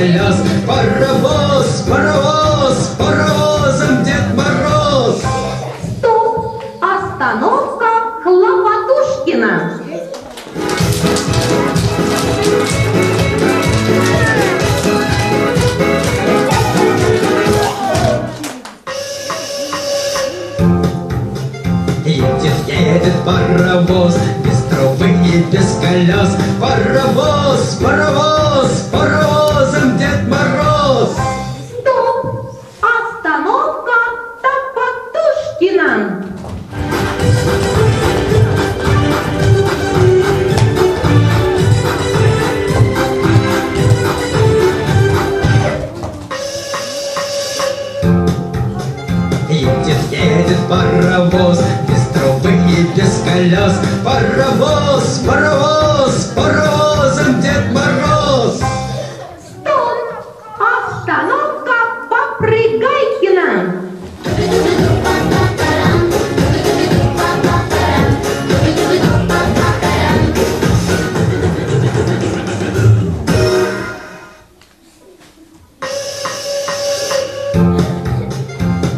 колес. Паровоз, паровоз, паровозом Дед Мороз. Стоп! Остановка Хлопотушкина. Едет, едет паровоз, без трубы и без колес. Паровоз, паровоз, без колес. Паровоз, паровоз, паровозом Дед Мороз. Стоп! Остановка Попрыгайкина.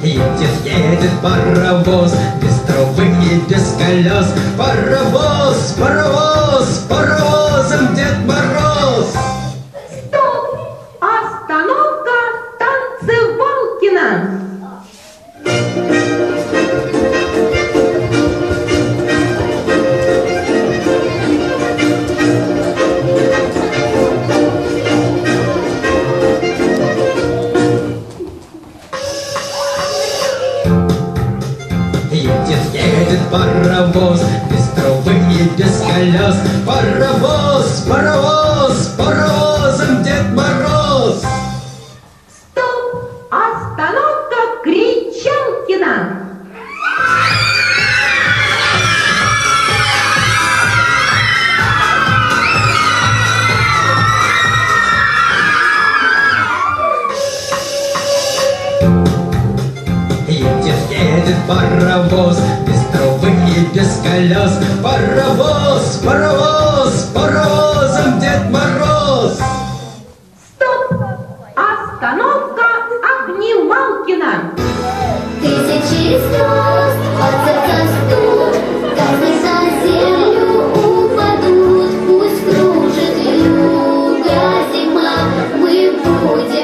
Едет, едет паровоз, без трубы и без колес. Паровоз, паровоз, Едет, едет паровоз, без трубы и без колес. Паровоз, паровоз, паровозом Дед Мороз. Стоп! Остановка Кричалкина. Едет, коляс Паровоз, паровоз, паровозом Дед Мороз. Стоп! Остановка Огневалкина. Тысячи звезд под сердца студ Каждый на землю упадут Пусть кружит юга зима. Мы будем